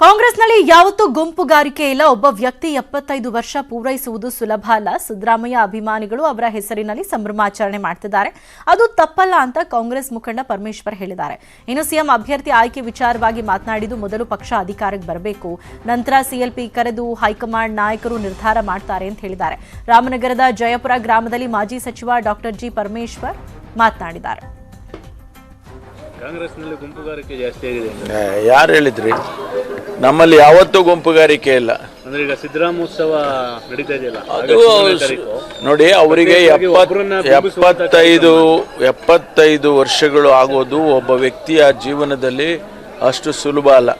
ಕಾಂಗ್ರೆಸ್ನಲ್ಲಿ ಯಾವತ್ತೂ ಗುಂಪುಗಾರಿಕೆ ಇಲ್ಲ. ಒಬ್ಬ ವ್ಯಕ್ತಿ ಎಪ್ಪತ್ತೈದು ವರ್ಷ ಪೂರೈಸುವುದು ಸುಲಭ ಅಲ್ಲ. ಸಿದ್ದರಾಮಯ್ಯ ಅಭಿಮಾನಿಗಳು ಅವರ ಹೆಸರಿನಲ್ಲಿ ಸಂಭ್ರಮಾಚರಣೆ ಮಾಡ್ತಿದ್ದಾರೆ. ಅದು ತಪ್ಪಲ್ಲ ಅಂತ ಕಾಂಗ್ರೆಸ್ ಮುಖಂಡ ಪರಮೇಶ್ವರ್ ಹೇಳಿದ್ದಾರೆ. ಇನ್ನು ಸಿಎಂ ಅಭ್ಯರ್ಥಿ ಆಯ್ಕೆ ವಿಚಾರವಾಗಿ ಮಾತನಾಡಿದ್ದು ಮೊದಲು ಪಕ್ಷ ಅಧಿಕಾರಕ್ಕೆ ಬರಬೇಕು. ನಂತರ ಸಿಎಲ್ಪಿ ಕರೆದು ಹೈಕಮಾಂಡ್ ನಾಯಕರು ನಿರ್ಧಾರ ಮಾಡ್ತಾರೆ ಅಂತ ಹೇಳಿದ್ದಾರೆ. ರಾಮನಗರದ ಜಯಪುರ ಗ್ರಾಮದಲ್ಲಿ ಮಾಜಿ ಸಚಿವ ಡಾಕ್ಟರ್ ಜಿ. ಪರಮೇಶ್ವರ್ ಮಾತನಾಡಿದ್ದಾರೆ. ಕಾಂಗ್ರೆಸ್ನಲ್ಲಿ ಗುಂಪುಗಾರಿಕೆ ಜಾಸ್ತಿ ಆಗಿದೆ ಯಾರು ಹೇಳಿದ್ರಿ? ನಮ್ಮಲ್ಲಿ ಯಾವತ್ತೂ ಗುಂಪುಗಾರಿಕೆ ಇಲ್ಲ. ಅಂದ್ರೆ ಈಗ ಸಿದ್ದರಾಮೋತ್ಸವ ನಡೀತಾ ಇದೆಯಲ್ಲ? ಅದು ನೋಡಿ ಅವರಿಗೆ ಎಪ್ಪತ್ತೈದು ಎಪ್ಪತ್ತೈದು ವರ್ಷಗಳು ಆಗೋದು ಒಬ್ಬ ವ್ಯಕ್ತಿಯ ಜೀವನದಲ್ಲಿ ಅಷ್ಟು ಸುಲಭ ಅಲ್ಲ.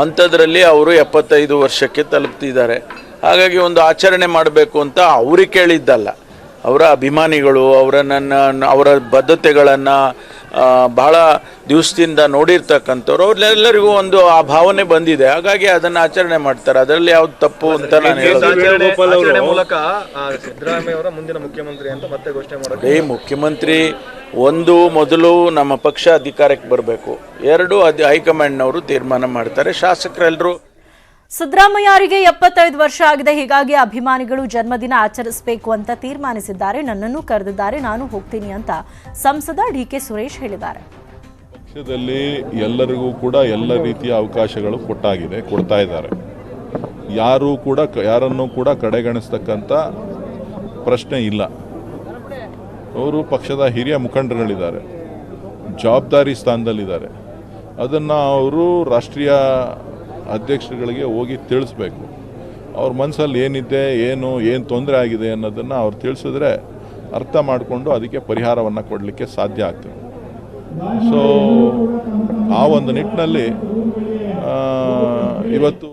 ಅಂಥದ್ರಲ್ಲಿ ಅವರು ಎಪ್ಪತ್ತೈದು ವರ್ಷಕ್ಕೆ ತಲುಪ್ತಿದ್ದಾರೆ. ಹಾಗಾಗಿ ಒಂದು ಆಚರಣೆ ಮಾಡಬೇಕು ಅಂತ ಅವ್ರಿಗೆ ಕೇಳಿದ್ದಲ್ಲ. ಅವರ ಅಭಿಮಾನಿಗಳು ಅವರ ನನ್ನ ಅವರ ಬದ್ಧತೆಗಳನ್ನು ಬಹಳ ದಿವಸದಿಂದ ನೋಡಿರ್ತಕ್ಕಂಥವ್ರು. ಅವ್ರೆಲ್ಲರಿಗೂ ಒಂದು ಆ ಭಾವನೆ ಬಂದಿದೆ. ಹಾಗಾಗಿ ಅದನ್ನ ಆಚರಣೆ ಮಾಡ್ತಾರೆ. ಅದರಲ್ಲಿ ಯಾವ್ದು ತಪ್ಪು ಅಂತ ನಾನು ಹೇಳೋದು ಮುಂದಿನ ಮುಖ್ಯಮಂತ್ರಿ ಅಂತ ಮತ್ತೆ ಘೋಷಣೆ ಮಾಡೋಕೆ ಈ ಮುಖ್ಯಮಂತ್ರಿ ಒಂದು ಮೊದಲು ನಮ್ಮ ಪಕ್ಷ ಅಧಿಕಾರಕ್ಕೆ ಬರಬೇಕು. ಎರಡು ಅದು ಹೈಕಮಾಂಡ್ನವರು ತೀರ್ಮಾನ ಮಾಡ್ತಾರೆ. ಶಾಸಕರೆಲ್ಲರೂ ಸಿದ್ದರಾಮಯ್ಯ ಅವರಿಗೆ ಎಪ್ಪತ್ತೈದು ವರ್ಷ ಆಗಿದೆ. ಹೀಗಾಗಿ ಅಭಿಮಾನಿಗಳು ಜನ್ಮದಿನ ಆಚರಿಸಬೇಕು ಅಂತ ತೀರ್ಮಾನಿಸಿದ್ದಾರೆ. ನನ್ನನ್ನು ಕರೆದಿದ್ದಾರೆ. ನಾನು ಹೋಗ್ತೀನಿ ಅಂತ ಸಂಸದ ಡಿ ಕೆ ಸುರೇಶ್ ಹೇಳಿದ್ದಾರೆ. ಪಕ್ಷದಲ್ಲಿ ಎಲ್ಲರಿಗೂ ಕೂಡ ಎಲ್ಲ ರೀತಿಯ ಅವಕಾಶಗಳು ಕೊಟ್ಟಾಗಿದೆ, ಕೊಡ್ತಾ ಇದ್ದಾರೆ. ಯಾರು ಕೂಡ ಯಾರನ್ನೂ ಕೂಡ ಕಡೆಗಣಿಸ್ತಕ್ಕಂಥ ಪ್ರಶ್ನೆ ಇಲ್ಲ. ಅವರು ಪಕ್ಷದ ಹಿರಿಯ ಮುಖಂಡರುಗಳಿದ್ದಾರೆ. ಜವಾಬ್ದಾರಿ ಸ್ಥಾನದಲ್ಲಿದ್ದಾರೆ. ಅದನ್ನು ಅವರು ರಾಷ್ಟ್ರೀಯ ಅಧ್ಯಕ್ಷರುಗಳಿಗೆ ಹೋಗಿ ತಿಳಿಸ್ಬೇಕು. ಅವ್ರ ಮನಸ್ಸಲ್ಲಿ ಏನಿದೆ, ಏನು ಏನು ತೊಂದರೆ ಆಗಿದೆ ಅನ್ನೋದನ್ನು ಅವ್ರು ತಿಳಿಸಿದ್ರೆ ಅರ್ಥ ಮಾಡಿಕೊಂಡು ಅದಕ್ಕೆ ಪರಿಹಾರವನ್ನು ಕೊಡಲಿಕ್ಕೆ ಸಾಧ್ಯ ಆಗ್ತದೆ. ಸೊ ಆ ಒಂದು ನಿಟ್ಟಿನಲ್ಲಿ ಇವತ್ತು